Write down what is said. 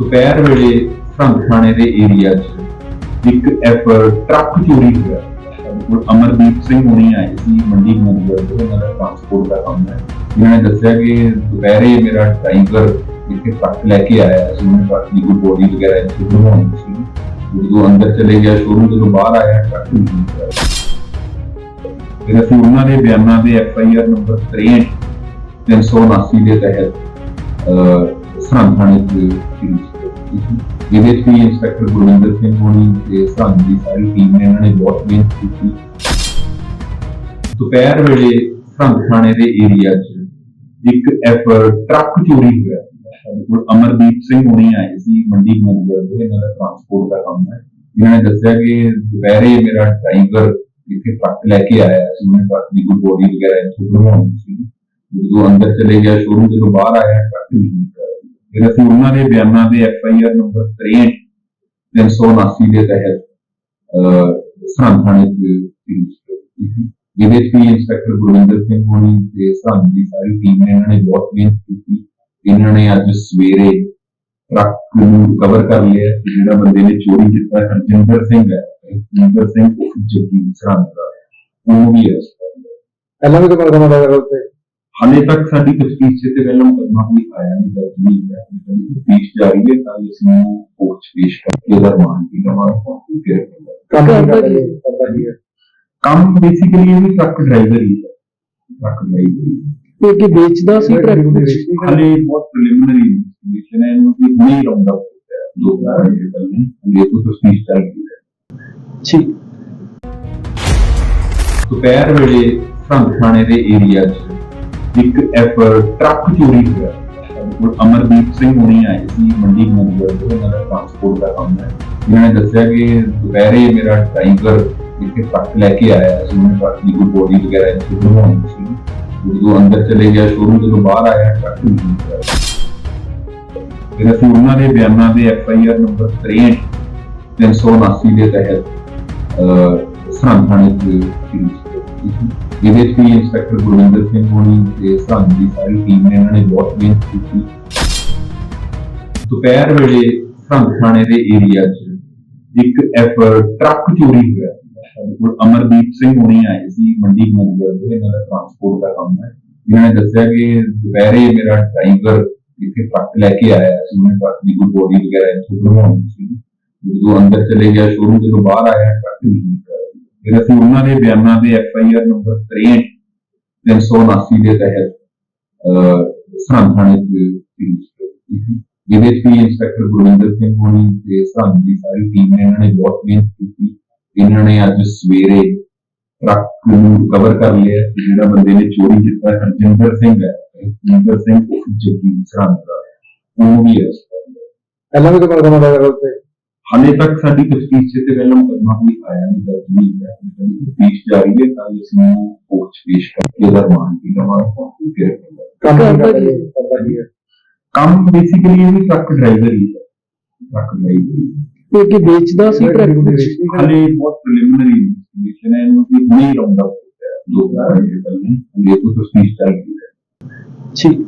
ਦੁਪਹਿਰ ਵੇਲੇ ਸਰਹੰਦ ਥਾਣੇ ਦੇ ਏਰੀਆ 'ਚ ਇੱਕ ਐਫਰ ਟਰੱਕ ਚੋਰੀ ਹੋਇਆ। ਅਮਰਦੀਪ ਸਿੰਘ ਹੁਣੀ ਆਏ ਸੀ, ਮੰਡੀ ਮੰਦਰ ਤੋਂ, ਉਹਨਾਂ ਦਾ ਟਰਾਂਸਪੋਰਟ ਦਾ ਕੰਮ ਹੈ। ਇਹਨਾਂ ਨੇ ਦੱਸਿਆ ਕਿ ਦੁਪਹਿਰੇ ਮੇਰਾ ਡਰਾਈਵਰ ਇੱਥੇ ਟਰੱਕ ਲੈ ਕੇ ਆਇਆ ਸੀ। ਉਹਨੇ ਟਰੱਕ ਦੀ ਕੋਈ ਬੋਡੀ ਵਗੈਰਾ ਇੱਥੇ ਬਣਵਾਉਣੀ ਸੀ। ਜਦੋਂ ਅੰਦਰ ਚਲੇ ਗਿਆ, ਸ਼ੋਰੂਮ ਜਦੋਂ ਬਾਹਰ ਆਇਆ, ਟਰੱਕ ਨਹੀਂ ਫਿਰ ਅਸੀਂ ਉਹਨਾਂ ਦੇ ਬਿਆਨਾਂ ਦੇ ਐਫ ਆਈ ਆਰ ਨੰਬਰ 63 379 ਦੇ ਤਹਿਤ, ਅਹ ਸਰਹੰਦ ਥਾਣੇ ਦੇ ਵਿੱਚ ਵੀ ਇੰਸਪੈਕਟਰ ਗੁਰਵਿੰਦਰ ਸਿੰਘ ਹੋਣੀ ਤੇ ਸਰਹੰਦ ਦੀ ਸਾਰੀ ਟੀਮ ਨੇ ਇਹਨਾਂ ਨੇ ਬਹੁਤ ਮਿਹਨਤ ਕੀਤੀ। ਦੁਪਹਿਰ ਵੇਲੇ ਸਰਹੰਦ ਥਾਣੇ ਦੇ ਏਰੀਆ 'ਚ ਇੱਕ ਟਰੱਕ ਚੋਰੀ ਹੋਇਆ ਸਾਡੇ ਕੋਲ ਅਮਰਦੀਪ ਸਿੰਘ ਹੋਣੀ ਆਏ ਸੀ, ਮੰਡੀ ਮੰਦਰ ਤੋਂ, ਇਹਨਾਂ ਦਾ ਟਰਾਂਸਪੋਰਟ ਦਾ ਕੰਮ ਹੈ। ਇਹਨਾਂ ਨੇ ਦੱਸਿਆ ਕਿ ਦੁਪਹਿਰੇ ਮੇਰਾ ਡਰਾਈਵਰ ਇੱਥੇ ਟਰੱਕ ਲੈ ਕੇ ਆਇਆ ਸੀ। ਉਹਨੇ ਟਰੱਕ ਦੀ ਕੋਈ ਬੋਡੀ ਵਗੈਰਾ ਇੱਥੋਂ ਬਣਵਾਉਣੀ ਸੀ। ਜਦੋਂ ਅੰਦਰ ਚਲੇ ਗਿਆ ਸ਼ੋਰੂਮ ਜਦੋਂ ਬਾਹਰ ਆਇਆ, ਟਰੱਕ ਨਹੀਂ ਫਿਰ ਅਸੀਂ ਉਹਨਾਂ ਦੇ ਬਿਆਨਾਂ ਦੇ ਐਫ ਆਈ ਆਰ ਨੰਬਰ 63 379 ਦੇ ਤਹਿਤ ਸਰਹੰਦ ਥਾਣੇ ਦੇ ਵਿੱਚ ਇੰਸਪੈਕਟਰ ਗੁਰਵਿੰਦਰ ਸਿੰਘ ਹੋਣੀ ਤੇ ਸਰਹੰਦ ਦੀ ਸਾਰੀ ਟੀਮ ਨੇ ਇਹਨਾਂ ਨੇ ਬਹੁਤ ਮਿਹਨਤ ਕੀਤੀ। ਇਹਨਾਂ ਨੇ ਅੱਜ ਸਵੇਰੇ ਟਰੱਕ ਨੂੰ ਕਵਰ ਕਰ ਲਿਆ ਜਿਹੜਾ ਬੰਦੇ ਨੇ ਚੋਰੀ ਕੀਤਾ ਹਰਜਿੰਦਰ ਸਿੰਘ ਹੈ, ਹਰਜਿੰਦਰ ਸਿੰਘ ਉਹ ਜੱਗੀ ਸਰਹੰਦ ਦਾ। ਉਹ ਵੀ ਹੈ ਪਹਿਲਾਂ ਵੀ ਤਾਂ ਮੁਕਦਮਾ ਦਰਜ ਹੈ ਉੱਤੇ ਹਾਲੇ ਤੱਕ ਸਾਡੀ ਤਫਤੀਸ਼ ਤੇ ਪਹਿਲਾਂ ਮੁਕੱਦਮਾ ਕੋਈ ਆਇਆ ਨਹੀਂ ਦਰਜ ਨਹੀਂ ਹੈ ਸਾਡੀ ਤਫਤੀਸ਼ ਜਾਰੀ ਹੈ ਤਾਂ ਇਸ ਨੂੰ ਕੋਰਟ ਪੇਸ਼ ਕਰਕੇ ਇਹਦਾ ਰਿਮਾਂਡ ਵੀ ਲਵਾਂਗੇ ਫਿਰ ਕੰਮ ਬੇਸਿਕਲੀ ਇਹ ਵੀ ਟਰੱਕ ਡਰਾਈਵਰ ਹੀ ਹੈ। ਟਰੱਕ ਡਰਾਈਵਰ ਇਹ ਕੀ ਵੇਚਦਾ ਸੀ ਟਰੱਕ ਵਿੱਚ? ਹਾਲੇ ਬਹੁਤ ਪ੍ਰੀਲਿਮਿਨਰੀ ਇਨਵੈਸਟੀਗੇਸ਼ਨ ਹੈ ਇਹਨੂੰ ਕਿ ਨਹੀਂ ਰਾਉਂਡ ਅਪ ਕੀਤਾ ਦੋ ਘੰਟੇ ਪਹਿਲਾਂ ਹਲੇ ਤੋਂ ਤਫਤੀਸ਼ ਚੱਲ ਰਹੀ ਹੈ। ਠੀਕ। ਦੁਪਹਿਰ ਵੇਲੇ ਸਰਹੰਦ ਥਾਣੇ ਦੇ ਏਰੀਆ 'ਚ ਇੱਕ ਟਰੱਕ ਚੋਰੀ ਹੋਇਆ। ਕੋਲ ਅਮਰਦੀਪ ਸਿੰਘ ਹੁਣੀ ਆਏ ਸੀ, ਮੰਡੀ ਮੰਦਰ ਤੋਂ ਉਹਨਾਂ ਦਾ ਟਰਾਂਸਪੋਰਟ ਦਾ ਕੰਮ ਹੈ। ਇਹਨਾਂ ਨੇ ਦੱਸਿਆ ਕਿ ਦੁਪਹਿਰੇ ਮੇਰਾ ਡਰਾਈਵਰ ਇੱਥੇ ਟਰੱਕ ਲੈ ਕੇ ਆਇਆ ਸੀ। ਉਹਨੇ ਟਰੱਕ ਦੀ ਕੋਈ ਬੋਡੀ ਵਗੈਰਾ ਇੱਥੇ ਬਣਵਾਉਣੀ ਸੀ। ਜਦੋਂ ਅੰਦਰ ਚਲੇ ਗਿਆ ਸ਼ੋਰੂਮ ਜਦੋਂ ਬਾਹਰ ਆਇਆ, ਟਰੱਕ ਨਹੀਂ ਮਿਲਿਆ ਫਿਰ ਅਸੀਂ ਉਹਨਾਂ ਦੇ ਬਿਆਨਾਂ ਦੇ ਐਫ ਆਈ ਆਰ ਨੰਬਰ 63 379 ਦੇ ਤਹਿਤ ਸਰਹੰਦ ਥਾਣੇ ਦੇ ਵਿੱਚ ਇਹਦੇ ਇੰਸਪੈਕਟਰ ਗੁਰਵਿੰਦਰ ਸਿੰਘ ਹੋਣੀ ਤੇ ਸਰਹੰਦ ਦੀ ਸਾਰੀ ਟੀਮ ਨੇ ਇਹਨਾਂ ਨੇ ਬਹੁਤ ਮਿਹਨਤ ਕੀਤੀ। ਦੁਪਹਿਰ ਵੇਲੇ ਸਰਹੰਦ ਥਾਣੇ ਦੇ ਏਰੀਆ 'ਚ ਇੱਕ ਐਫਰ ਟਰੱਕ ਚੋਰੀ ਹੋਇਆ। ਸਾਡੇ ਕੋਲ ਅਮਰਦੀਪ ਸਿੰਘ ਹੋਣੀ ਆਏ ਸੀ, ਮੰਡੀ ਮੰਦਰ ਤੋਂ, ਇਹਨਾਂ ਦਾ ਟਰਾਂਸਪੋਰਟ ਦਾ ਕੰਮ ਹੈ। ਇਹਨਾਂ ਨੇ ਦੱਸਿਆ ਕਿ ਦੁਪਹਿਰੇ ਮੇਰਾ ਡਰਾਈਵਰ ਇੱਥੇ ਟਰੱਕ ਲੈ ਕੇ ਆਇਆ ਸੀ। ਉਹਨੇ ਟਰੱਕ ਦੀ ਕੋਈ ਬੋਡੀ ਵਗੈਰਾ ਇੱਥੋਂ ਬਣਵਾਉਣੀ ਸੀ। ਜਦੋਂ ਅੰਦਰ ਚਲੇ ਗਿਆ ਸ਼ੋਰੂਮ ਜਦੋਂ ਬਾਹਰ ਆਇਆ, ਟਰੱਕ ਨਹੀਂ ਫਿਰ ਅਸੀਂ ਉਹਨਾਂ ਦੇ ਬਿਆਨਾਂ ਦੇ ਐਫ ਆਈ ਆਰ ਨੰਬਰ 63 379 ਦੇ ਤਹਿਤ ਸਰਹੰਦ ਥਾਣੇ ਦੇ ਵਿੱਚ ਇੰਸਪੈਕਟਰ ਗੁਰਵਿੰਦਰ ਸਿੰਘ ਹੋਣੀ ਤੇ ਸਰਹੰਦ ਦੀ ਸਾਰੀ ਟੀਮ ਨੇ ਇਹਨਾਂ ਨੇ ਬਹੁਤ ਮਿਹਨਤ ਕੀਤੀ। ਇਹਨਾਂ ਨੇ ਅੱਜ ਸਵੇਰੇ ਟਰੱਕ ਨੂੰ ਕਵਰ ਕਰ ਲਿਆ ਜਿਹੜਾ ਬੰਦੇ ਨੇ ਚੋਰੀ ਕੀਤਾ ਹਰਜਿੰਦਰ ਸਿੰਘ ਹੈ। ਹਰਜਿੰਦਰ ਸਿੰਘ ਉਹ ਜੱਗੀ ਸਰਹੰਦ ਦਾ, ਉਹ ਵੀ ਹੈ ਪਹਿਲਾਂ ਵੀ ਤਾਂ ਮੁਕਦਮਾ ਦਰਜ ਹੈ ਹਾਲੇ ਤੱਕ ਸਾਡੀ ਤਫਤੀਸ਼ ਚ ਤੇ ਪਹਿਲਾਂ ਮੁਕੱਦਮਾ ਕੋਈ ਆਇਆ ਨਹੀਂ ਦਰਜ ਨਹੀਂ ਹੈ ਸਾਡੀ ਤਫਤੀਸ਼ ਜਾਰੀ ਹੈ ਤਾਂ ਇਸ ਨੂੰ ਕੋਰਟ ਪੇਸ਼ ਕਰਕੇ ਇਹਦਾ ਰਿਮਾਂਡ ਵੀ ਲਵਾਂਗੇ ਫਿਰ ਕੰਮ ਕੀ ਹੈ ਕੰਮ ਬੇਸਿਕਲੀ ਇਹ ਵੀ ਟਰੱਕ ਡਰਾਈਵਰ ਹੀ ਹੈ। Truck driver. ਇਹ ਕੀ ਵੇਚਦਾ ਸੀ ਟਰੱਕ ਵਿੱਚ? ਹਾਲੇ ਬਹੁਤ ਪ੍ਰੀਲਿਮਿਨਰੀ ਇਨਵੈਸਟੀਗੇਸ਼ਨ ਹੈ ਇਹਨੂੰ ਕਿ ਨਹੀਂ ਰਾਉਂਡ ਅਪ ਦੋ ਘੰਟੇ ਪਹਿਲਾਂ ਹਲੇ ਤੋਂ ਤਫਤੀਸ਼ ਚੱਲ ਰਹੀ ਹੈ। ਠੀਕ